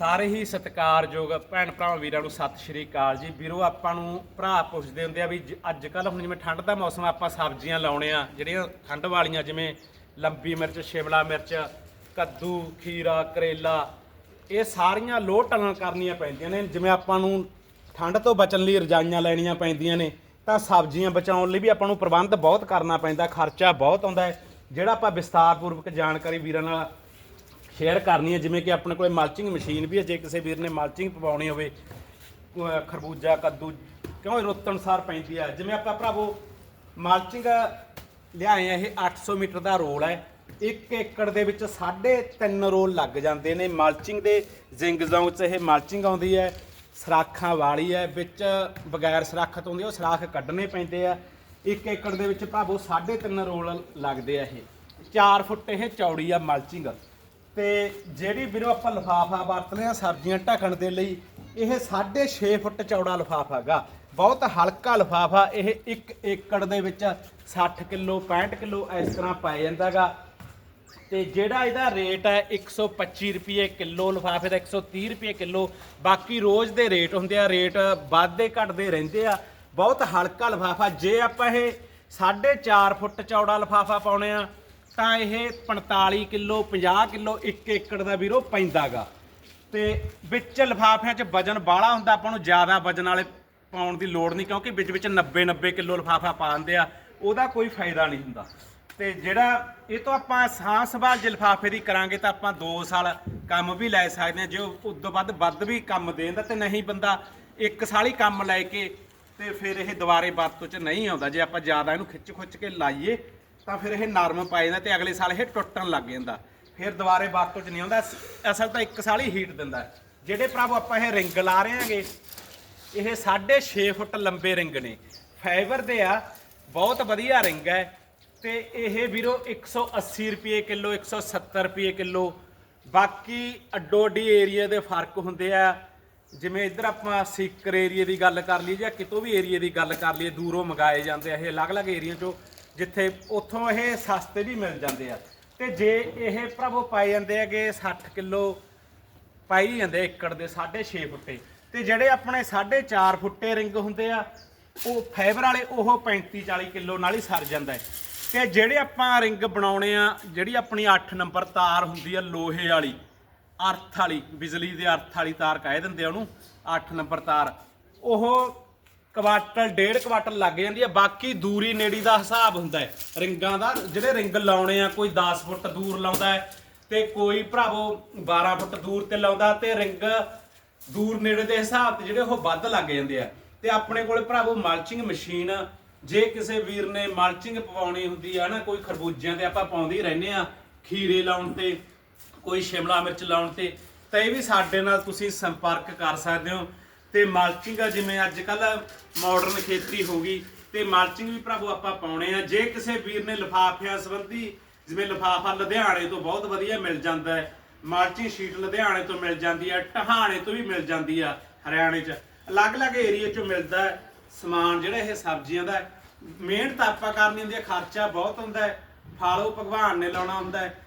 ਸਾਰੇ ਹੀ ਸਤਿਕਾਰਯੋਗ ਭੈਣ ਭਰਾਵਾਂ ਵੀਰਾਂ ਨੂੰ ਸਤਿ ਸ਼੍ਰੀ ਅਕਾਲ ਜੀ। ਵੀਰੋ ਆਪਾਂ ਨੂੰ ਭਰਾ ਪੁੱਛਦੇ ਹੁੰਦੇ ਆ ਵੀ ਜ- ਅੱਜ ਕੱਲ ਹੁਣ ਜਿਵੇਂ ਠੰਡ ਦਾ ਮੌਸਮ ਆ, ਆਪਾਂ ਸਬਜ਼ੀਆਂ ਲਾਉਣੇ ਆ ਜਿਹੜੀਆਂ ਠੰਡ ਵਾਲੀਆਂ ਜਿਵੇਂ ਲੰਬੀ ਮਿਰਚ ਸ਼ਿਮਲਾ ਮਿਰਚ ਕੱਦੂ ਖੀਰਾ ਕਰੇਲਾ ਇਹ ਸਾਰੀਆਂ ਲੋਹ ਟਲਣ ਕਰਨੀਆਂ ਪੈਂਦੀਆਂ ਨੇ। ਜਿਵੇਂ ਆਪਾਂ ਨੂੰ ਠੰਡ ਤੋਂ ਬਚਣ ਲਈ ਰਜਾਈਆਂ ਲੈਣੀਆਂ ਪੈਂਦੀਆਂ ਨੇ ਤਾਂ ਸਬਜ਼ੀਆਂ ਬਚਾਉਣ ਲਈ ਵੀ ਆਪਾਂ ਨੂੰ ਪ੍ਰਬੰਧ ਬਹੁਤ ਕਰਨਾ ਪੈਂਦਾ ਖਰਚਾ ਬਹੁਤ ਆਉਂਦਾ ਹੈ। ਜਿਹੜਾ ਆਪਾਂ ਵਿਸਤਾਰਪੂਰਵਕ ਜਾਣਕਾਰੀ ਵੀਰਾਂ ਨਾਲ ਸ਼ੇਅਰ ਕਰਨੀ ਹੈ, ਜਿਵੇਂ ਕਿ ਆਪਣੇ ਕੋਲੇ ਮਲਚਿੰਗ ਮਸ਼ੀਨ ਵੀ ਹੈ, ਜੇ ਕਿਸੇ ਵੀਰ ਨੇ ਮਲਚਿੰਗ ਪਵਾਉਣੀ ਹੋਵੇ ਅਹ ਖਰਬੂਜਾ, ਕੱਦੂ, ਕਿਉਂ ਇਹ ਰੁੱਤ ਅਨੁਸਾਰ ਪੈਂਦੀ ਹੈ? ਜਿਵੇਂ ਆਪਾਂ ਭਰਾਵੋ ਮਲਚਿੰਗ ਲਿਆਏ ਆ, ਇਹ 800 ਮੀਟਰ ਦਾ ਰੋਲ ਹੈ। 1 ਏਕੜ ਦੇ ਵਿੱਚ 3.5 ਰੋਲ ਲੱਗ ਜਾਂਦੇ ਨੇ ਮਲਚਿੰਗ ਦੇ। ਜ਼ਿੰਗ ਜ਼ੋਨ 'ਚ ਇਹ ਮਲਚਿੰਗ ਆਉਂਦੀ ਹੈ, ਸਰਾਖਾਂ ਵਾਲੀ ਹੈ, ਵਿੱਚ ਬਗੈਰ ਸਰਾਖਤ ਹੁੰਦੀ ਹੈ, ਉਹ ਸਰਾਖ ਕੱਢਣੇ ਪੈਂਦੇ ਆ। 1 ਏਕੜ ਦੇ ਵਿੱਚ ਭਾਵੋ 3.5 ਰੋਲ ਲੱਗਦੇ ਆ ਇਹ। 4 ਫੁੱਟ ਇਹ ਚੌੜੀ ਆ ਮਲਚਿੰਗ ਤੇ ਜਿਹੜੀ ਵੀਰੋ ਆਪਾਂ ਲਫਾਫਾ ਵਰਤਦੇ ਆ ਸਬਜ਼ੀਆਂ ਢੱਕਣ ਦੇ ਲਈ, ਇਹ 6.5 ਫੁੱਟ ਚੌੜਾ ਲਫਾਫਾ ਹੈਗਾ। ਬਹੁਤ ਹਲਕਾ ਲਫਾਫਾ, ਇਹ 1 ਏਕੜ ਦੇ ਵਿੱਚ 60 ਕਿਲੋ 65 ਕਿਲੋ ਇਸ ਤਰ੍ਹਾਂ ਪੈ ਜਾਂਦਾਗਾ ਤੇ ਜਿਹੜਾ ਇਹਦਾ ਰੇਟ ਹੈ 125 ਰੁਪਏ ਕਿਲੋ ਲਫਾਫੇ ਦਾ 130 ਰੁਪਏ ਕਿਲੋ। ਬਾਕੀ ਰੋਜ਼ ਦੇ ਰੇਟ ਹੁੰਦੇ ਆ, ਰੇਟ ਵੱਧਦੇ ਘਟਦੇ ਰਹਿੰਦੇ ਆ। ਬਹੁਤ ਹਲਕਾ ਲਫਾਫਾ, ਜੇ ਆਪਾਂ ਇਹ 4.5 ਫੁੱਟ ਚੌੜਾ ਲਫਾਫਾ ਪਾਉਣੇ ਆ ਤਾਂ ਇਹ 45 ਕਿਲੋ 50 ਕਿਲੋ 1 ਏਕੜ ਦਾ ਵੀਰੋ ਪੈਂਦਾਗਾ। ਤੇ ਵਿੱਚ ਲਫਾਫਿਆਂ 'ਚ ਵਜਨ ਬਾਹਲਾ ਹੁੰਦਾ, ਆਪਾਂ ਨੂੰ ਜ਼ਿਆਦਾ ਵਜਨ ਵਾਲੇ ਪਾਉਣ ਦੀ ਲੋੜ ਨਹੀਂ, ਕਿਉਂਕਿ ਵਿੱਚ ਵਿੱਚ 90 90 ਕਿਲੋ ਲਫਾਫਾ ਪਾ ਦਿੰਦੇ ਆ, ਉਹਦਾ ਕੋਈ ਫਾਇਦਾ ਨਹੀਂ ਹੁੰਦਾ। ਤੇ ਜਿਹੜਾ ਇਹ ਤੋਂ ਆਪਾਂ ਸਾਂਭ ਸੰਭਾਲ ਜੇ ਲਿਫਾਫੇ ਦੀ ਕਰਾਂਗੇ ਤਾਂ ਆਪਾਂ 2 ਸਾਲ ਕੰਮ ਵੀ ਲੈ ਸਕਦੇ ਹਾਂ ਜੇ ਉਹ ਉਦੋਂ ਵੱਧ ਵੱਧ ਵੀ ਕੰਮ ਦੇਣ ਦਾ ਤੇ ਨਹੀਂ ਬੰਦਾ ਇੱਕ ਸਾਲ ਹੀ ਕੰਮ ਲੈ ਕੇ ਤੇ ਫਿਰ ਇਹ ਦੁਬਾਰੇ ਵਰਤੋਂ ਚ ਨਹੀਂ ਆਉਂਦਾ। ਜੇ ਆਪਾਂ ਜ਼ਿਆਦਾ ਇਹਨੂੰ ਖਿੱਚ ਖੁੱਚ ਕੇ ਲਾਈਏ ਤਾਂ ਫਿਰ ਇਹ ਨਰਮ ਪੈ ਜਾਂਦਾ ਤੇ ਅਗਲੇ ਸਾਲ ਇਹ ਟੁੱਟਣ ਲੱਗ ਜਾਂਦਾ। ਫਿਰ ਦੁਬਾਰੇ ਵਰਤੋਂ ਚ ਨਹੀਂ ਆਉਂਦਾ। ਅਸਲ ਤਾਂ ਇੱਕ ਸਾਲ ਹੀ ਹੀਟ ਦਿੰਦਾ ਜਿਹੜੇ ਭਰਾਵੋ ਆਪਾਂ ਇਹ ਰਿੰਗ ਲਾ ਰਹੇ ਹਾਂਗੇ, ਇਹ 6.5 ਫੁੱਟ ਲੰਬੇ ਰਿੰਗ ਨੇ। ਫਾਈਬਰ ਦੇ ਆ, ਬਹੁਤ ਵਧੀਆ ਰਿੰਗ ਹੈ। ਤੇ ਇਹ ਵੀਰੋ 180 ਰੁਪਏ ਕਿਲੋ 170 ਰੁਪਏ ਕਿਲੋ। ਬਾਕੀ ਅੱਡੋ ਅੱਡੀ ਏਰੀਆ ਦੇ ਫ਼ਰਕ ਹੁੰਦੇ ਆ। ਜਿਵੇਂ ਇੱਧਰ ਆਪਾਂ ਸੀਕਰ ਏਰੀਆ ਦੀ ਗੱਲ ਕਰ ਲਈਏ ਜਾਂ ਕਿਤੋਂ ਵੀ ਏਰੀਆ ਦੀ ਗੱਲ ਕਰ ਲਈਏ, ਦੂਰੋਂ ਮੰਗਾਏ ਜਾਂਦੇ ਆ। ਇਹ ਅਲੱਗ-ਅਲੱਗ ਏਰੀਆ ਚੋਂ ਜਿੱਥੇ ਉੱਥੋਂ ਇਹ ਸਸਤੇ ਵੀ ਮਿਲ ਜਾਂਦੇ ਆ। ਤੇ ਜੇ ਇਹ ਭਰਾਵੋ ਪਾਏ ਜਾਂਦੇ ਹੈਗੇ 60 ਕਿਲੋ, ਪਾਈ ਜਾਂਦੇ ਏਕੜ ਦੇ 6.5 ਫੁੱਟੇ। ਤੇ ਜਿਹੜੇ ਆਪਣੇ 4.5 ਫੁੱਟੇ ਰਿੰਗ ਹੁੰਦੇ ਆ, ਉਹ ਫਾਈਬਰ ਵਾਲੇ, ਉਹ 35 40 ਕਿਲੋ ਨਾਲ ਹੀ ਸਰ ਜਾਂਦਾ ਹੈ। ਤੇ ਜਿਹੜੇ ਆਪਾਂ ਰਿੰਗ ਬਣਾਉਣੇ ਆ, ਜਿਹੜੀ ਆਪਣੀ 8 ਨੰਬਰ ਤਾਰ ਹੁੰਦੀ ਆ ਲੋਹੇ ਵਾਲੀ, ਅਰਥ ਵਾਲੀ, ਬਿਜਲੀ ਦੇ ਅਰਥ ਵਾਲੀ ਤਾਰ ਕਹਿ ਦਿੰਦੇ ਆ ਉਹਨੂੰ 8 ਨੰਬਰ ਤਾਰ, ਉਹ ਕੁਆਟਲ ਡੇਢ ਕੁਆਟਲ ਲੱਗ ਜਾਂਦੀ ਹੈ, ਬਾਕੀ ਦੂਰੀ ਨੇੜੀ ਦਾ ਹਿਸਾਬ ਹੁੰਦਾ ਹੈ। ਰਿੰਗਾਂ ਦਾ, ਜਿਹੜੇ ਰਿੰਗ ਲਾਉਣੇ ਆ, ਕੋਈ 10 ਫੁੱਟ ਦੂਰ ਲਾਉਂਦਾ ਹੈ ਤੇ ਕੋਈ ਭਰਾਵੋ 12 ਫੁੱਟ ਦੂਰ ਤੇ ਲਾਉਂਦਾ ਤੇ ਰਿੰਗ ਦੂਰ ਨੇੜੇ ਦੇ ਹਿਸਾਬ ਤੇ ਜਿਹੜੇ ਉਹ ਵੱਧ ਲੱਗ ਜਾਂਦੇ ਆ। ਤੇ ਆਪਣੇ ਕੋਲੇ ਭਰਾਵੋ ਮਲਚਿੰਗ ਮਸ਼ੀਨ ਜੇ ਕਿਸੇ ਵੀਰ ਨੇ ਮਲਚਿੰਗ ਪਵਾਉਣੀ ਹੁੰਦੀ ਆ ਨਾ, ਕੋਈ ਖਰਬੂਜਿਆਂ ਤੇ ਆਪਾਂ ਪਾਉਂਦੇ ਹੀ ਰਹਿੰਦੇ ਆ, ਖੀਰੇ ਲਾਉਣ ਤੇ, ਕੋਈ ਸ਼ਿਮਲਾ ਮਿਰਚ ਲਾਉਣ ਤੇ, ਤਾਂ ਇਹ ਵੀ ਸਾਡੇ ਨਾਲ ਤੁਸੀਂ ਸੰਪਰਕ ਕਰ ਸਕਦੇ ਹੋ। ਤੇ ਮਾਲਚਿੰਗ ਆ, ਜਿਵੇਂ ਅੱਜ ਕੱਲ ਮਾਡਰਨ ਖੇਤੀ ਹੋ ਗਈ, ਤੇ ਮਾਲਚਿੰਗ ਵੀ ਭਰਾਵੋ ਆਪਾਂ ਪਾਉਣੇ ਆ। ਜੇ ਕਿਸੇ ਵੀਰ ਨੇ ਲਿਫਾਫਿਆਂ ਸੰਬੰਧੀ, ਜਿਵੇਂ ਲਿਫਾਫਾ ਲੁਧਿਆਣੇ ਤੋਂ ਬਹੁਤ ਵਧੀਆ ਮਿਲ ਜਾਂਦਾ ਹੈ ਮਾਲਚਿੰਗ ਸ਼ੀਟ ਲੁਧਿਆਣੇ ਤੋਂ ਮਿਲ ਜਾਂਦੀ ਹੈ ਟਹਾਣੇ ਤੋਂ ਵੀ ਮਿਲ ਜਾਂਦੀ ਆ, ਹਰਿਆਣੇ 'ਚ, ਅਲੱਗ-ਅਲੱਗ ਏਰੀਆ 'ਚੋਂ ਮਿਲਦਾ ਹੈ, ਸਮਾਨ ਜਿਹੜਾ ਇਹ ਸਬਜ਼ੀਆਂ ਦਾ ਮਿਹਨਤ ਆਪਾਂ ਕਰਨੀ ਹੁੰਦੀ ਹੈ ਖਰਚਾ ਬਹੁਤ ਹੁੰਦਾ ਹੈ, ਫਾਲੋ ਭਗਵਾਨ ਨੇ ਲਾਉਣਾ ਹੁੰਦਾ ਹੈ